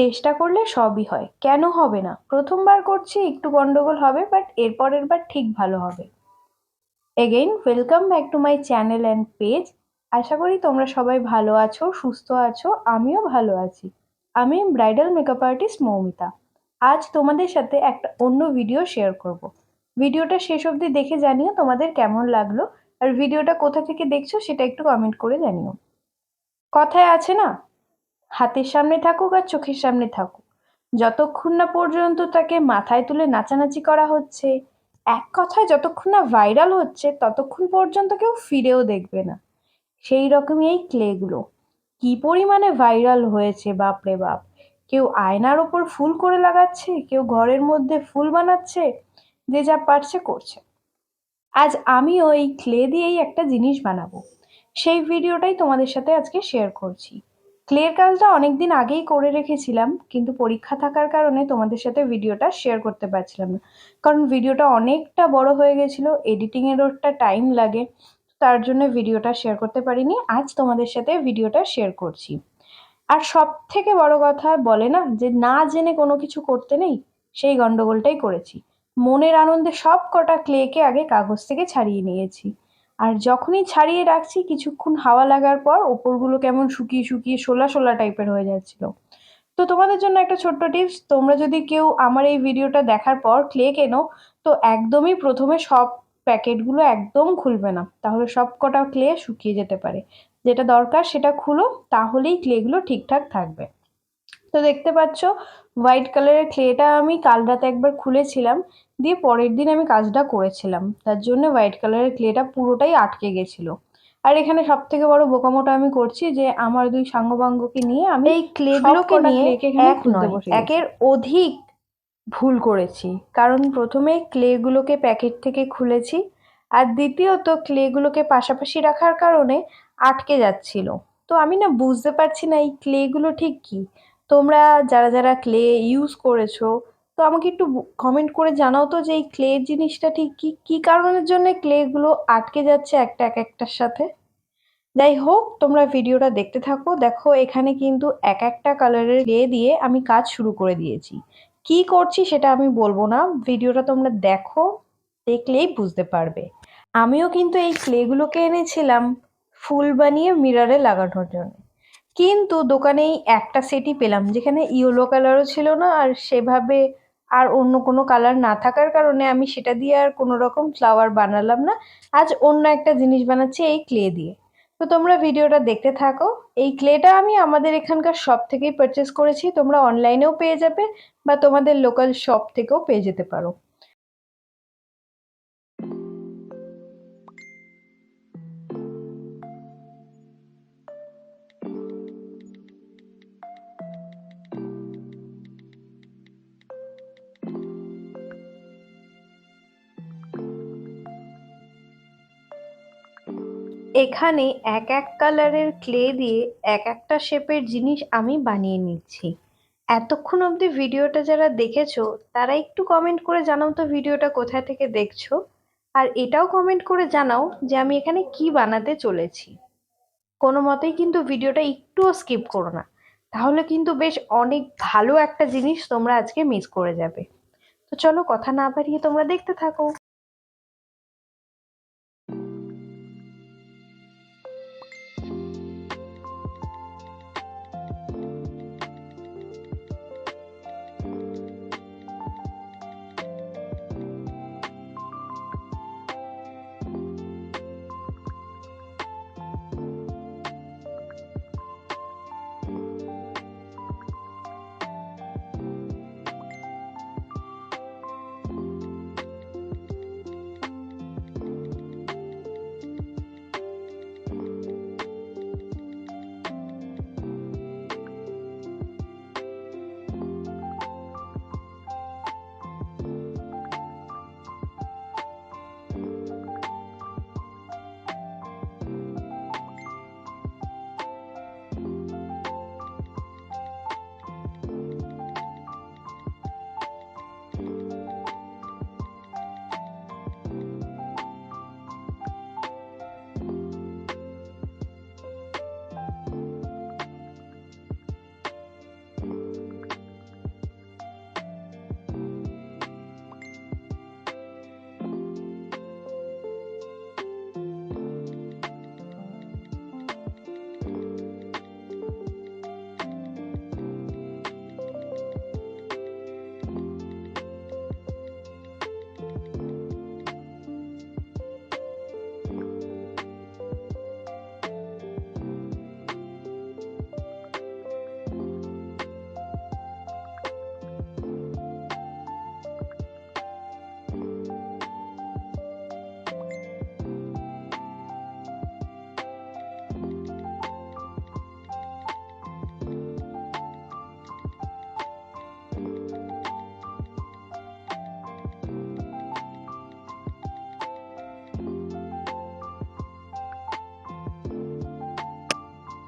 চেষ্টা করলে সবই হয়। কেন হবে না? প্রথমবার করছি, একটু গন্ডগোল হবে বাট এরপরের বার ঠিক ভালো হবে। Again welcome back to my channel and page আশা করি তোমরা সবাই ভালো আছো, সুস্থ আছো, আমিও ভালো আছি। আমি ব্রাইডাল মেকআপ আর্টিস্ট মৌমিতা। আজ তোমাদের সাথে একটা অন্য ভিডিও শেয়ার করব। ভিডিওটা শেষ অবধি দেখে জানিও তোমাদের কেমন লাগল, আর ভিডিওটা কোথা থেকে দেখছ সেটা একটু কমেন্ট করে জানিও। কথায় আছে না? হাতের সামনে থাকুক আর চোখের সামনে থাকুক। যতক্ষণ না পর্যন্ত তাকে মাথায় তুলে নাচানাচি করা হচ্ছে, এক কথায় যতক্ষণ না ভাইরাল হচ্ছে, ততক্ষণ পর্যন্ত কেউ ফিরেও দেখবে না। সেই রকমই এই ক্লেগুলো। কি পরিমাণে ভাইরাল হয়েছে বাপরে বাপ! কেউ আয়নার ওপর ফুল করে লাগাচ্ছে, কেউ ঘরের মধ্যে ফুল বানাচ্ছে, যে যা পারছে করছে। আজ আমিও ওই ক্লে দিয়েই একটা জিনিস বানাবো। সেই ভিডিওটাই তোমাদের সাথে আজকে শেয়ার করছি। ক্লের কাজটা অনেক দিন আগেই করে রেখেছিলাম, কিন্তু পরীক্ষা থাকার কারণে তোমাদের সাথে ভিডিওটা শেয়ার করতে পারছিলাম না। কারণ ভিডিওটা অনেকটা বড় হয়ে গেছিল এডিটিংয়েরও একটা টাইম লাগে, তার জন্য ভিডিওটা শেয়ার করতে পারিনি, আজ তোমাদের সাথে ভিডিওটা শেয়ার করছি। আর সব থেকে বড় কথা বলে না, যে না জেনে কোনো কিছু করতে নেই, সেই গন্ডগোলটাই করেছি। মনের আনন্দে সব কটা ক্লেকে আগে কাগজ থেকে ছাড়িয়ে নিয়েছি। আর যখনই ছাড়িয়ে রাখছি, কিছুক্ষণ হাওয়া লাগার পর ওপরগুলো কেমন শুকিয়ে শুকিয়ে শোলা শোলা টাইপের হয়ে যাচ্ছিল। তো তোমাদের জন্য একটা ছোট্ট টিপস, তোমরা যদি কেউ আমার এই ভিডিওটা দেখার পর ক্লে কেনো তো একদমই প্রথমে সব প্যাকেটগুলো একদম খুলবে না। তাহলে সব কটা ক্লে শুকিয়ে যেতে পারে। যেটা দরকার সেটা খুলো, তাহলেই ক্লেগুলো ঠিকঠাক থাকবে। তো দেখতে পাচ্ছ হোয়াইট কালারের ক্লেটা আমি কাল রাতে একবার খুলেছিলাম। দিয়ে পরের দিন আমি কাজটা করেছিলাম। তার জন্য হোয়াইট কালারের ক্লেটা পুরোটাই আটকে গেছিল। আর এখানে সব থেকে বড় বোকামোটা আমি করছি যে আমার দুই সাঙ্গবাঙ্গকে নিয়ে আমি এই ক্লেগুলোকে নিয়ে এক নয় একের অধিক ভুল করেছি। কারণ প্রথমে ক্লেগুলোকে প্যাকেট থেকে খুলেছি আর দ্বিতীয়ত ক্লেগুলোকে পাশাপাশি রাখার কারণে আটকে যাচ্ছিল। তো আমি না বুঝতে পারছি না এই ক্লেগুলো ঠিক কী? তোমরা যারা যারা ক্লে ইউজ করেছ তো আমাকে একটু কমেন্ট করে জানাও তো যে এই ক্লে জিনিসটা ঠিক কী কী কারণের জন্য ক্লেগুলো আটকে যাচ্ছে একটা এক একটার সাথে? যাই হোক, তোমরা ভিডিওটা দেখতে থাকো। দেখো, এখানে কিন্তু এক একটা কালারের ক্লে দিয়ে আমি কাজ শুরু করে দিয়েছি। কি করছি সেটা আমি বলব না। ভিডিওটা তোমরা দেখো, দেখলেই বুঝতে পারবে। আমিও কিন্তু এই ক্লেগুলোকে এনেছিলাম ফুল বানিয়ে মিরারে লাগানোর জন্য। কিন্তু দোকানে এই একটা সেটই পেলাম, যেখানে ইয়েলো কালারও ছিল না, আর সেভাবে আর অন্য কোনো কালার না থাকার কারণে আমি সেটা দিয়ে আর কোনো রকম ফ্লাওয়ার বানালাম না। আজ অন্য একটা জিনিস বানাচ্ছি এই ক্লে দিয়ে। তো তোমরা ভিডিওটা দেখতে থাকো। এই ক্লেটা আমি আমাদের এখানকার শপ থেকেই পারচেস করেছি। তোমরা অনলাইনেও পেয়ে যাবে বা তোমাদের লোকাল শপ থেকেও পেয়ে যেতে পারো। এখানে এক এক কালারের ক্লে দিয়ে এক একটা শেপের জিনিস আমি বানিয়ে নিচ্ছি। এতক্ষণ অবধি ভিডিওটা যারা দেখেছ, তারা একটু কমেন্ট করে জানাও তো ভিডিওটা কোথায় থেকে দেখছ। আর এটাও কমেন্ট করে জানাও যে আমি এখানে কি বানাতে চলেছি। কোনো মতেই কিন্তু ভিডিওটা একটুও স্কিপ করো না। তাহলে কিন্তু বেশ অনেক ভালো একটা জিনিস তোমরা আজকে মিস করে যাবে। তো চলো কথা না বাড়িয়ে তোমরা দেখতে থাকো।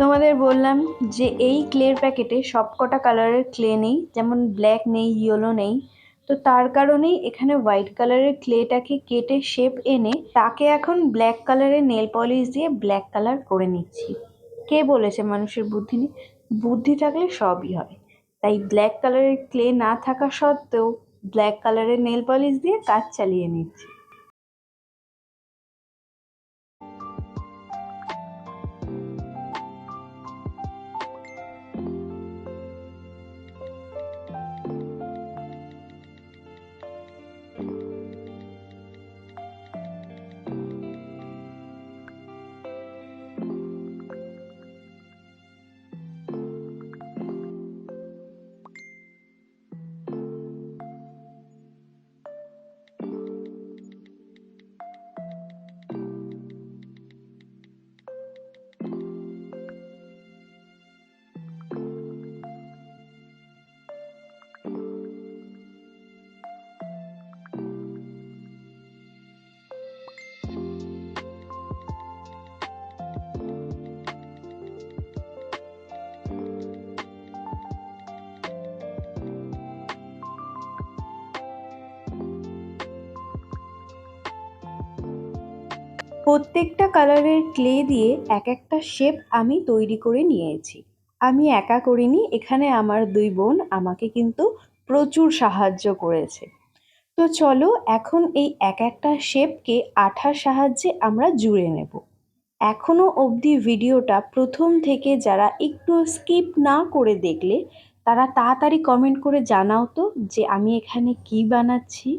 তোমাদের বললাম যে এই ক্লের প্যাকেটে সবকটা কালারের ক্লে নেই, যেমন ব্ল্যাক নেই ইয়েলো নেই। তো তার কারণেই এখানে হোয়াইট কালারের ক্লেটাকে কেটে শেপ এনে তাকে এখন ব্ল্যাক কালারের নেল পলিশ দিয়ে ব্ল্যাক কালার করে নিচ্ছি। কে বলেছে মানুষের বুদ্ধি নেই বুদ্ধি থাকলে সবই হয়। তাই ব্ল্যাক কালারের ক্লে না থাকা সত্ত্বেও ব্ল্যাক কালারের নেল পলিশ দিয়ে কাজ চালিয়ে নিচ্ছি। প্রত্যেকটা কালারের ক্লে দিয়ে এক একটা শেপ আমি তৈরি করে নিয়েছি। আমি একা করিনি, এখানে আমার দুই বোন আমাকে কিন্তু প্রচুর সাহায্য করেছে। তো চলো, এখন এই এক একটা শেপকে আঠার সাহায্যে আমরা জুড়ে নেব। এখনও অবধি ভিডিওটা প্রথম থেকে যারা একটু স্কিপ না করে দেখলে, তারা তাড়াতাড়ি কমেন্ট করে জানাও তো যে আমি এখানে কি বানাচ্ছি।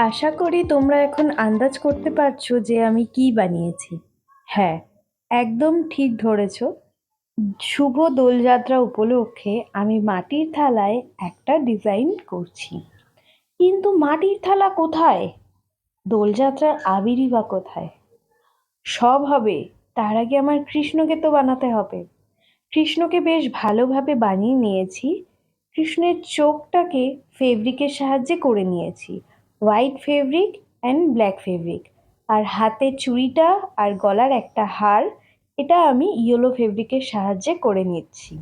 আশা করি তোমরা এখন আন্দাজ করতে পারছ যে আমি কি বানিয়েছি। হ্যাঁ একদম ঠিক ধরেছ। শুভ দোলযাত্রা উপলক্ষে আমি মাটির থালায় একটা ডিজাইন করছি। কিন্তু মাটির থালা কোথায়? দোলযাত্রার আবিরই বা কোথায়? সব হবে, তার আগে আমার কৃষ্ণকে তো বানাতে হবে। কৃষ্ণকে বেশ ভালোভাবে বানিয়ে নিয়েছি। কৃষ্ণের চোখটাকে ফেব্রিকের সাহায্যে করে নিয়েছি। White fabric and black fabric. আর হাতের চুড়িটা আর গলার একটা হার, এটা আমি ইয়েলো ফেব্রিকের সাহায্যে করে নিচ্ছি।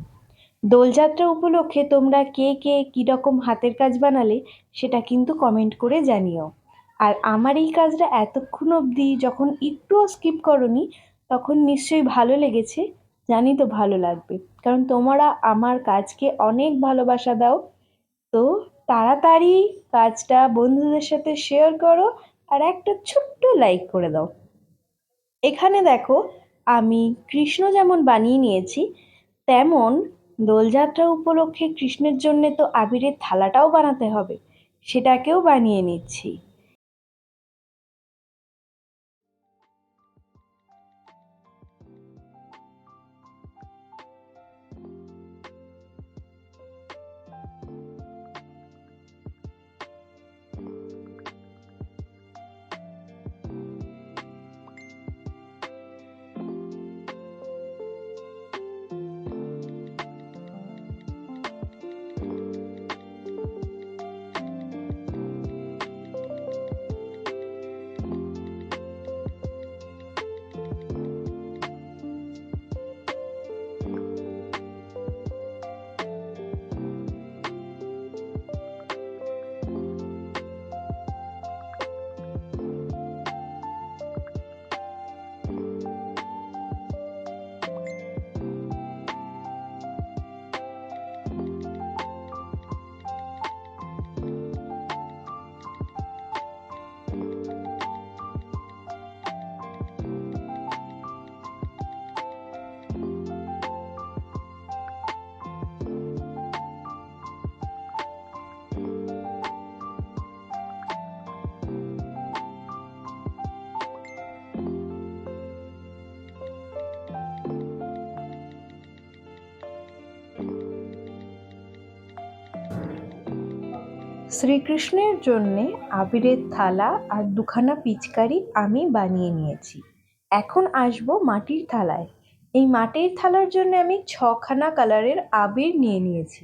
দোলযাত্রা উপলক্ষে তোমরা কে কে কীরকম হাতের কাজ বানালে, সেটা কিন্তু কমেন্ট করে জানিও। আর আমার এই কাজটা এতক্ষণ অবধি যখন একটুও স্কিপ করনি, তখন নিশ্চয়ই ভালো লেগেছে, জানি তো ভালো লাগবে। কারণ তোমরা আমার কাজকে অনেক ভালোবাসা দাও। তো তাড়াতাড়ি কাজটা বন্ধুদের সাথে শেয়ার করো আর একটা ছোট্ট লাইক করে দাও। এখানে দেখো, আমি কৃষ্ণ যেমন বানিয়ে নিয়েছি, তেমন দোলযাত্রা উপলক্ষে কৃষ্ণের জন্যে তো আবিরের থালাটাও বানাতে হবে, সেটাকেও বানিয়ে নিচ্ছি। শ্রীকৃষ্ণের জন্যে আবিরের থালা আর দুখানা পিচকারি আমি বানিয়ে নিয়েছি। এখন আসব মাটির থালায়। এই মাটির থালার জন্য আমি ছখানা কালারের আবির নিয়ে নিয়েছি।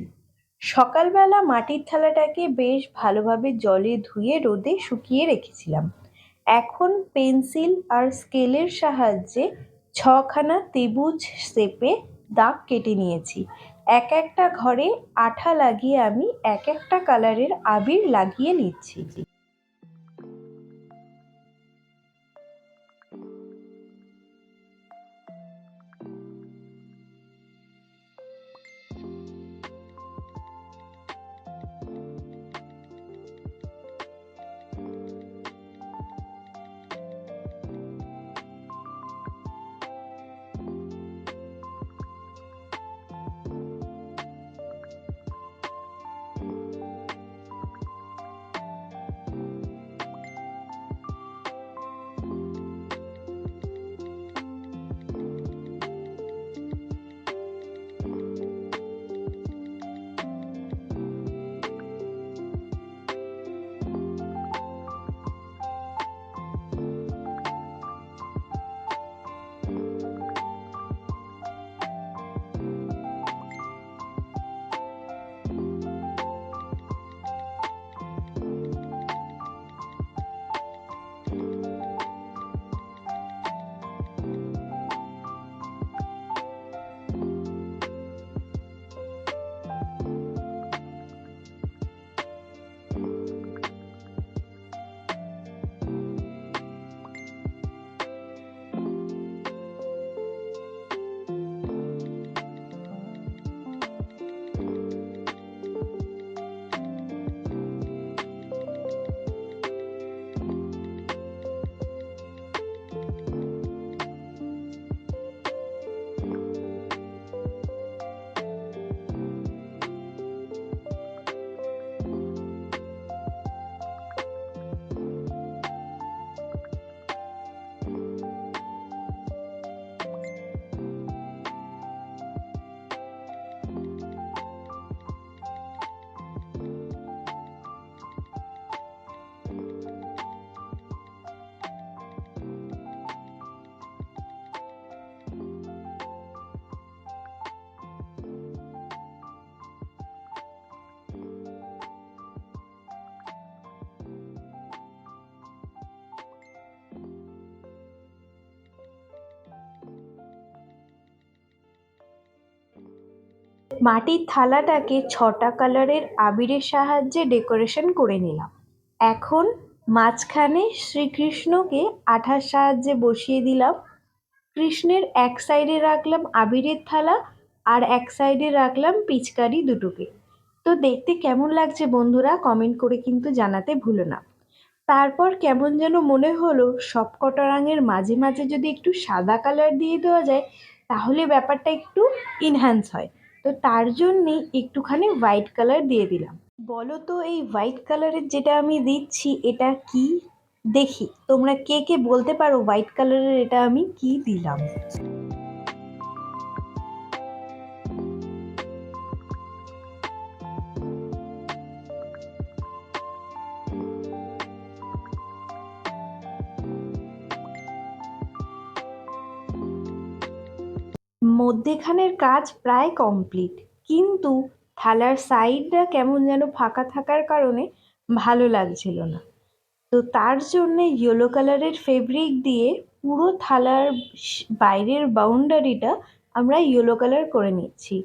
সকালবেলা মাটির থালাটাকে বেশ ভালোভাবে জলে ধুয়ে রোদে শুকিয়ে রেখেছিলাম। এখন পেন্সিল আর স্কেলের সাহায্যে ছখানা ত্রিভুজ শেপে দাগ কেটে নিয়েছি। এক একটা ঘরে আঠা লাগিয়ে আমি এক একটা কালারের আবির লাগিয়ে নিচ্ছি। মাটির থালাটাকে ছটা কালারের আবিরের সাহায্যে ডেকোরেশন করে নিলাম। এখন মাঝখানে শ্রীকৃষ্ণকে আঠার সাহায্যে বসিয়ে দিলাম। কৃষ্ণের এক সাইডে রাখলাম আবিরের থালা আর এক সাইডে রাখলাম পিচকারি দুটোকে। তো দেখতে কেমন লাগছে বন্ধুরা কমেন্ট করে কিন্তু জানাতে ভুলো না। তারপর কেমন যেন মনে হলো সবকটা রঙের মাঝে মাঝে যদি একটু সাদা কালার দিয়ে দেওয়া যায়, তাহলে ব্যাপারটা একটু ইনহ্যান্স হয়। তো তার জন্যেই একটুখানি হোয়াইট কালার দিয়ে দিলাম। বলো তো এই হোয়াইট কালারের যেটা আমি দিচ্ছি, এটা কি? দেখি, তোমরা কে কে বলতে পারো হোয়াইট কালারের এটা আমি কি দিলাম? মধ্যেখানের কাজ প্রায় কমপ্লিট কিন্তু থালার সাইডটা কেমন যেন ফাঁকা থাকার কারণে ভালো লাগছিল না। তো তার জন্যে ইয়েলো কালারের ফেব্রিক দিয়ে পুরো থালার বাইরের বাউন্ডারিটা আমরা ইয়েলো কালার করে নিচ্ছি।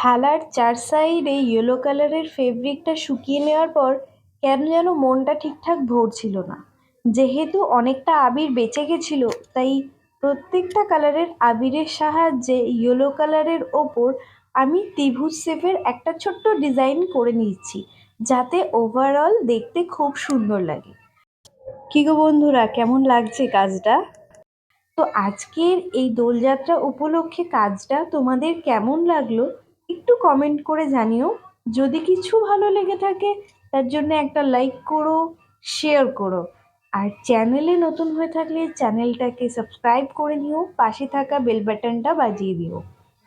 থালার চার সাইডে ইয়েলো কালারের ফেব্রিকটা শুকিয়ে নেওয়ার পর কেন যেন মনটা ঠিকঠাক ভরছিল না। যেহেতু অনেকটা আবির বেঁচে গেছিল, তাই প্রত্যেকটা কালারের আবিরের সাহায্যে ইয়েলো কালারের ওপর আমি ত্রিভুজ শেপের একটা ছোট্ট ডিজাইন করে নিচ্ছি যাতে ওভারঅল দেখতে খুব সুন্দর লাগে। কী গো বন্ধুরা, কেমন লাগছে কাজটা? তো আজকের এই দোলযাত্রা উপলক্ষে কাজটা তোমাদের কেমন লাগল? একটু কমেন্ট করে জানিও। যদি কিছু ভালো লেগে থাকে, তার জন্য একটা লাইক করো শেয়ার করো। আর চ্যানেলে নতুন হয়ে থাকলে চ্যানেলটাকে সাবস্ক্রাইব করে নিও, পাশে থাকা বেল বাটনটা বাজিয়ে দিও।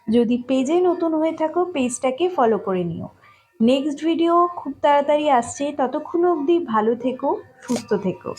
যদি পেজে নতুন হয়ে থাকো পেজটাকে ফলো করে নিও। নেক্সট ভিডিও খুব তাড়াতাড়ি আসছে। ততক্ষণ অবধি ভালো থেকো, সুস্থ থেকো।